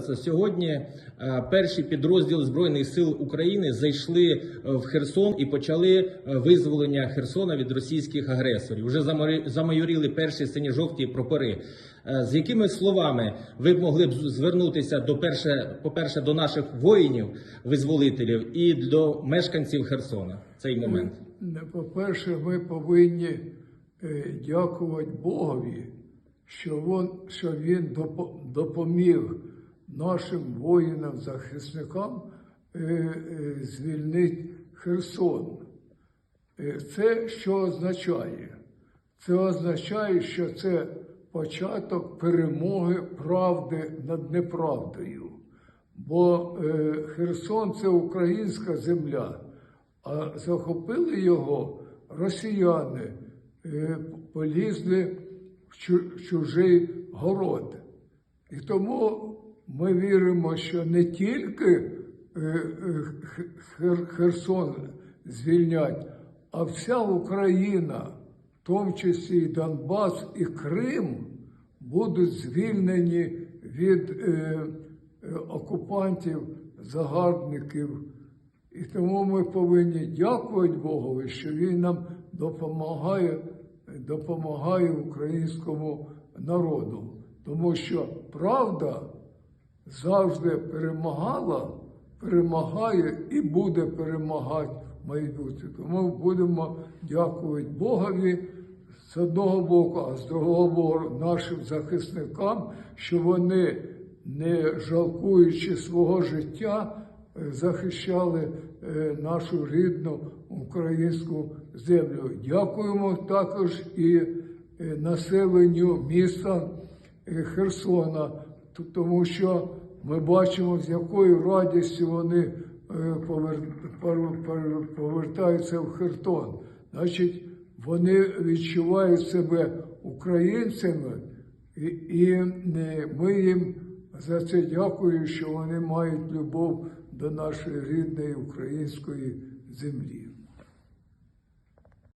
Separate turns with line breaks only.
Сьогодні е, перші підрозділи збройних сил України зайшли е, в Херсон і почали е, визволення Херсона від російських агресорів. Уже замайоріли перші сині-жовті прапори. Е, З якими словами ви б могли б звернутися до перше, по-перше, до наших воїнів, визволителів і до мешканців Херсона цей момент?
По-перше, ми повинні дякувати Богові, що Він допоміг нашим воїнам-захисникам е, е, звільнити Херсон. Е, Це що означає? Це означає, що це початок перемоги правди над неправдою. Бо Херсон це українська земля, а захопили його росіяни, полізли в чужий город. І тому ми віримо, що не тільки е, е, Херсон звільнять, а вся Україна, в тому числі і Донбас і Крим, будуть звільнені від е, окупантів, загарбників. І тому ми повинні дякувати Богові, що Він нам допомагає, допомагає українському народу. Тому що правда завжди перемагала, перемагає і буде перемагати в майбутньому. Тому будемо дякувати Богові з одного боку, а з другого боку нашим захисникам, що вони, не жалкуючи свого життя, е, захищали е, нашу рідну українську землю. Дякуємо також і е, населенню міста Херсона, тому що ми бачимо, з якою радістю вони е, повертаються в Херсон. Значить, вони відчувають себе українцями, і, е, ми їм за це дякую, що вони мають любов до нашої рідної української землі.